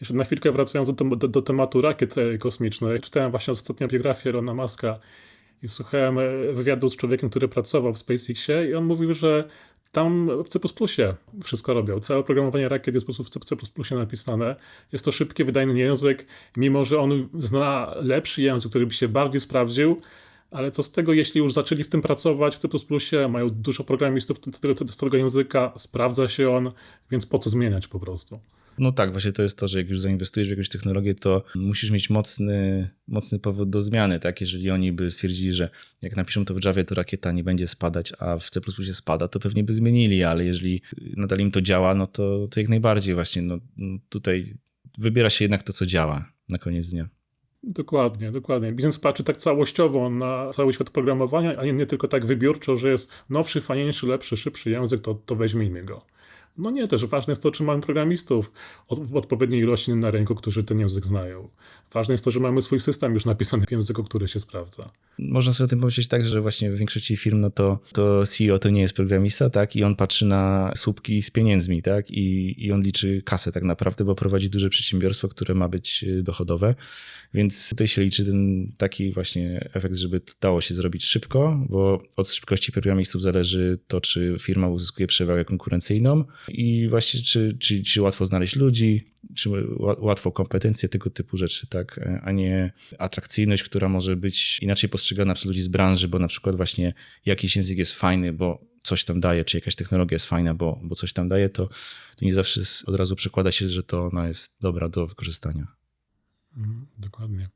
Jeszcze na chwilkę wracając do, do, do tematu rakiet e, kosmicznych, czytałem właśnie ostatnio biografię Rona Muska i słuchałem e, wywiadu z człowiekiem, który pracował w SpaceXie i on mówił, że tam w C++ wszystko robią. Całe programowanie rakiet jest po prostu w C++ napisane. Jest to szybki, wydajny język, mimo że on zna lepszy język, który by się bardziej sprawdził, ale co z tego, jeśli już zaczęli w tym pracować w C++, mają dużo programistów tego, tego języka, sprawdza się on, więc po co zmieniać po prostu? No tak, właśnie to jest to, że jak już zainwestujesz w jakąś technologię, to musisz mieć mocny, mocny powód do zmiany, tak? Jeżeli oni by stwierdzili, że jak napiszą to w Javie, to rakieta nie będzie spadać, a w C++ spada, to pewnie by zmienili, ale jeżeli nadal im to działa, no to, to jak najbardziej właśnie, no tutaj wybiera się jednak to, co działa na koniec dnia. Dokładnie, dokładnie. Biznes patrzy tak całościowo na cały świat programowania, a nie, nie tylko tak wybiórczo, że jest nowszy, fajniejszy, lepszy, szybszy język, to, to weźmijmy go. No nie, też ważne jest to, czy mamy programistów w odpowiedniej ilości na rynku, którzy ten język znają. Ważne jest to, że mamy swój system już napisany w języku, który się sprawdza. Można sobie o tym pomyśleć tak, że właśnie w większości firm, no to, to CEO to nie jest programista, tak? I on patrzy na słupki z pieniędzmi, tak? I, I on liczy kasę tak naprawdę, bo prowadzi duże przedsiębiorstwo, które ma być dochodowe. Więc tutaj się liczy ten taki właśnie efekt, żeby to dało się zrobić szybko, bo od szybkości programistów zależy to, czy firma uzyskuje przewagę konkurencyjną i właśnie czy, czy, czy łatwo znaleźć ludzi, czy łatwo kompetencje, tego typu rzeczy, tak, a nie atrakcyjność, która może być inaczej postrzegana przez ludzi z branży, bo na przykład właśnie jakiś język jest fajny, bo coś tam daje, czy jakaś technologia jest fajna, bo, bo coś tam daje, to, to nie zawsze od razu przekłada się, że to ona jest dobra do wykorzystania. Mhm, dokładnie.